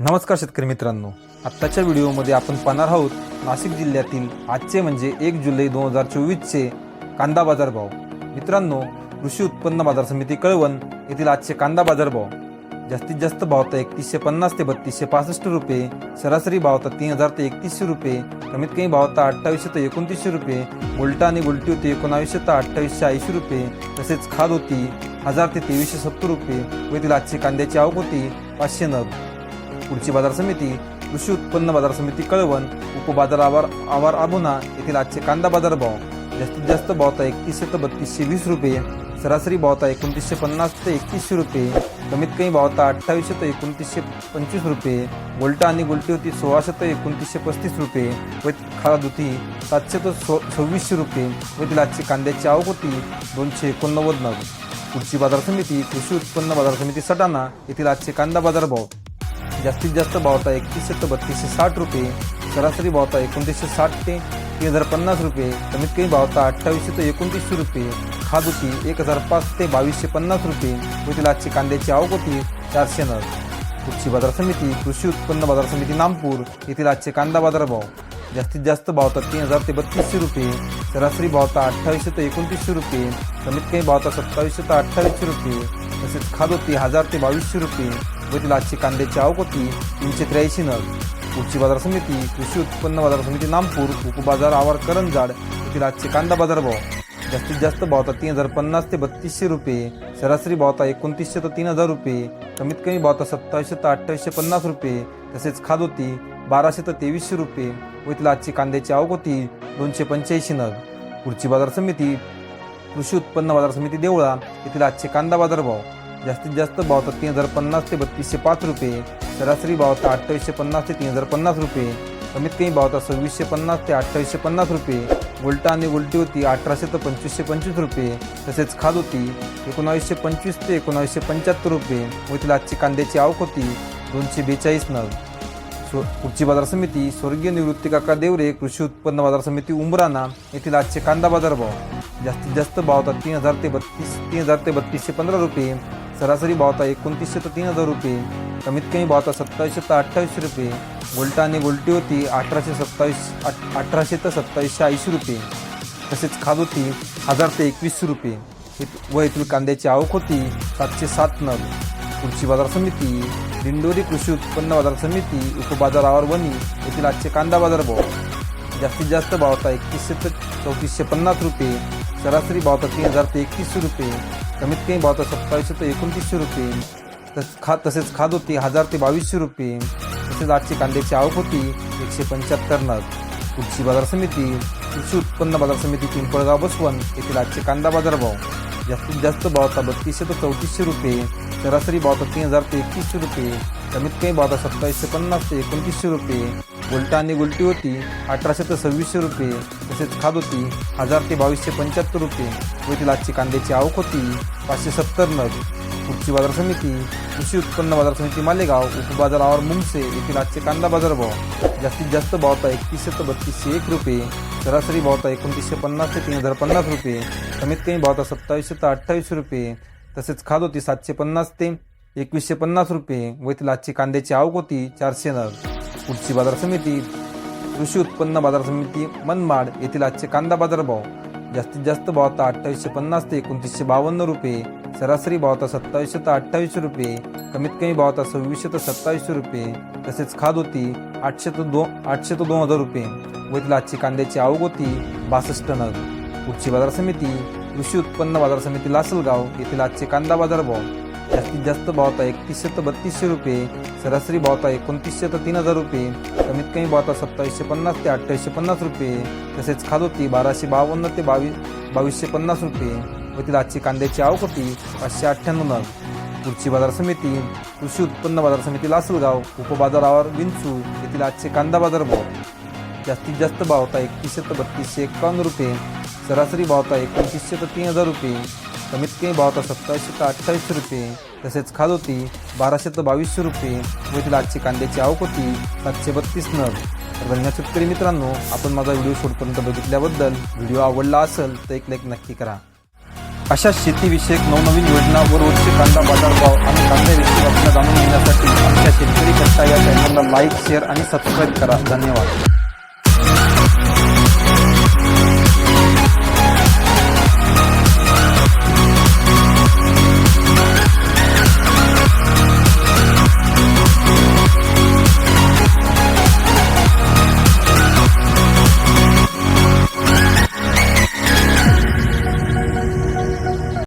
नमस्कार शेतकरी मित्रांनो. आत्ताच्या व्हिडिओमध्ये आपण पाहणार आहोत नाशिक जिल्ह्यातील आजचे म्हणजे एक जुलै दोन हजार चोवीसचे कांदा बाजार भाव मित्रांनो कृषी उत्पन्न बाजार समिती कळवण येथील आजचे कांदा बाजार भाव जास्तीत जास्त भाव तर एकतीसशे पन्नास ते बत्तीसशे पासष्ट रुपये सरासरी भाव तर तीन हजार ते एकतीसशे रुपये कमीत कमी भाव तर अठ्ठावीसशे ते एकोणतीसशे रुपये उलटा आणि उलटी होती एकोणावीसशे तर अठ्ठावीसशे ऐंशी रुपये तसेच खाद होती हजार ते तेवीसशे सत्तर रुपये व येथील आजचे कांद्याची आवक होती पाचशे नग. पुढची बाजार समिती कृषी उत्पन्न बाजार समिती कळवण उपबाजारावर आवार आबुना येथील आजचे कांदा बाजार भाव जास्तीत जास्त भाव तर एकतीसशे ते बत्तीसशे वीस रुपये सरासरी भाव तर एकोणतीसशे पन्नास ते एकतीसशे रुपये कमीत कमी भाव तर अठ्ठावीसशे ते एकोणतीसशे पंचवीस रुपये गोल्टा आणि गोल्टी होती सोळाशे ते एकोणतीसशे पस्तीस रुपये व खाद होती सातशे ते सो सव्वीसशे रुपये व तिला आजची कांद्याची आवक होती दोनशे एकोणनव्वद नग. पुढची बाजार समिती कृषी उत्पन्न बाजार समिती सटाणा येथील आजचे कांदा बाजार भाव जास्तीत जास्त भाव होता एकतीसशे ते बत्तीसशे साठ रुपये सरासरी भाव होता एकोणतीसशे साठ ते तीन हजार पन्नास रुपये कमीत कमी भाव होता अठ्ठावीसशे ते एकोणतीसशे रुपये खाद होती एक हजार पाच ते बावीसशे पन्नास रुपये व तिला आजची कांद्याची आवक होती चारशे नग. कृषी बाजार समिती कृषी उत्पन्न बाजार समिती नामपूर येथील आजचे कांदा बाजार भाव जास्तीत जास्त भाव तीन हजार ते बत्तीसशे रुपये सरासरी भाव अठ्ठावीसशे ते एकोणतीसशे रुपये कमीत कमी भाव होता सत्तावीसशे ते अठ्ठावीसशे रुपये तसेच खाद होती हजार ते बावीसशे रुपये व तिला आजची कांद्याची आवक होती तीनशे त्र्याऐंशी नग. पुढची बाजार समिती कृषी उत्पन्न बाजार समिती नामपूर उपबाजार आवार करंजाड येथील आजचे कांदा बाजार भाव. जास्तीत जास्त भाव तीन हजार पन्नास ते बत्तीसशे रुपये. सरासरी भाव एकोणतीसशे ते तीन हजार रुपये. कमीत कमी भाव सत्तावीसशे ते अठ्ठावीसशे पन्नास रुपये. तसेच खाद होती बाराशे ते तेवीसशे रुपये. व तिला आजची कांद्याची आवक होती दोनशे पंच्याऐंशी नग. पुढची बाजार समिती कृषी उत्पन्न बाजार समिती देवळा येथील आजचे कांदा बाजार भाव. जास्तीत जास्त भाव तर तीन हजार पन्नास ते बत्तीसशे पाच रुपये. सरासरी भाव तर अठ्ठावीसशे पन्नास ते तीन हजार पन्नास रुपये. कमीत कमी भाव तर सव्वीसशे पन्नास ते अठ्ठावीसशे पन्नास रुपये. उलटा आणि उलटी होती अठराशे ते पंचवीसशे पंचवीस रुपये. तसेच खाद होती एकोणावीसशे पंचवीस ते एकोणावीसशे पंच्याहत्तर रुपये. व तिला आजची कांद्याची आवक होती दोनशे बेचाळीस नग. सो पुढची बाजार समिती स्वर्गीय निवृत्ती काका देवरे कृषी उत्पन्न बाजार समिती उमराना येथील आजचे कांदा बाजार भाव जास्तीत जास्त भाव होता तीन हजार ते बत्तीस तीन हजार ते बत्तीसशे पंधरा रुपये. सरासरी भाव एकोणतीसशे ते तीन हजार रुपये कमीत कमी भाव सत्तावीसशे ते अठ्ठावीसशे रुपये उलटा आणि उलटी होती अठराशे सत्तावीस अठ- अठराशे ते सत्तावीसशे ऐंशी रुपये तसेच खाद होती हजार ते एकवीसशे रुपये. व येथील कांद्याची आवक होती सातशे सात नग. कृषी बाजार समिती दिंडोरी कृषी उत्पन्न बाजार समिती उपबाजार आवरवणी येथील आजचे कांदा बाजार भाव जास्तीत जास्त भाव एकतीसशे ते चौतीसशे पन्नास रुपये सरासरी भाव तीन हजार ते एकतीसशे रुपये. कमीत कमी भाव होता सत्तावीसशे ते एकोणतीसशे रुपये. तस खा तसेच खाद होती हजार ते बावीसशे रुपये. तसेच आजची कांद्याची आवक होती एकशे पंच्याहत्तर नग. कृषी बाजार समिती कृषी उत्पन्न बाजार समिती पिंपळगाव बसवण येथील आजचे कांदा बाजार भाव जास्तीत जास्त भाव होता बत्तीसशे ते चौतीसशे रुपये. सरासरी भाव होता तीन हजार ते एकतीसशे रुपये. कमीत कमी भाव सत्तावीसशे पन्नास ते एकोणतीसशे रुपये. उलटा आणि गुलटी होती अठराशे ते सव्वीसशे रुपये. तसेच खाद होती हजार ते बावीसशे पंच्याहत्तर रुपये. व ती आजची कांद्याची आवक होती पाचशे सत्तर नग. पुढची बाजार समिती कृषी उत्पन्न बाजार समिती मालेगाव उपबाजार आवर मुंगसे येथील आजचे कांदा बाजार भाव. जास्तीत जास्त भावता एकतीसशे ते बत्तीसशे एक रुपये. सरासरी भावता एकोणतीसशे पन्नास ते तीन हजार पन्नास रुपये. कमीत कमी भावता सत्तावीसशे ते अठ्ठावीसशे रुपये. तसेच खाद होती सातशे पन्नास ते एकवीसशे पन्नास रुपये व तिला आजची कांद्याची आवक होती चारशे नग. पुढची बाजार समिती कृषी उत्पन्न बाजार समिती मनमाड येथील आजचे कांदा बाजार भाव जास्तीत जास्त भाव आता अठ्ठावीसशे पन्नास ते एकोणतीसशे बावन्न रुपये. सरासरी भाव आता सत्तावीसशे तर अठ्ठावीसशे रुपये. कमीत कमी भाव आता सव्वीसशे तर सत्तावीसशे रुपये. तसेच खाद होती आठशे ते दोन आठशे ते दोन हजार रुपये व तिला आजची कांद्याची आवक होती बासष्ट नग. पुढची बाजार समिती कृषी उत्पन्न बाजार समिती लासलगाव येथील आजचे कांदा बाजार भाव जास्तीत जास्त भावता एकतीसशे तर बत्तीसशे रुपये सरासरी भावता एकोणतीसशे तर तीन हजार रुपये कमीत कमी भावता सत्तावीसशे पन्नास ते अठ्ठावीसशे पन्नास रुपये तसेच खाद होती बाराशे बावन्न ते बावीस बावीसशे पन्नास रुपये. व तिला आजची कांद्याची आवक होती पाचशे अठ्ठ्याण्णव नग. पुढची बाजार समिती कृषी उत्पन्न बाजार समिती लासलगाव उपबाजारावर विंचू येथील आजचे कांदा बाजार भाव. जास्तीत जास्त भाव होता एकतीसशे तर बत्तीसशे एकावन्न रुपये सरासरी भाव होता एकोणतीसशे तर तीन हजार रुपये कमीत कमी भाव होता सत्तावीसशे तर अठ्ठावीसशे रुपये. तसेच खाद होती बाराशे तर बावीसशे रुपये. व तिला आजची कांद्याची आवक होती सातशे बत्तीस नग. तर धन्यवाद शेतकरी मित्रांनो आपण माझा व्हिडिओ शेवटपर्यंत बघितल्याबद्दल व्हिडिओ आवडला असेल तर एक लाईक नक्की करा. अशा शेतीविषयक नवनवीन योजना व रोजचे कांदा बाजारभाव आणि कांद्याविषयी बातम्या जाणून घेण्यासाठी आमच्या शेतकरी करता या चॅनलला लाईक शेअर आणि सबस्क्राईब करा. धन्यवाद.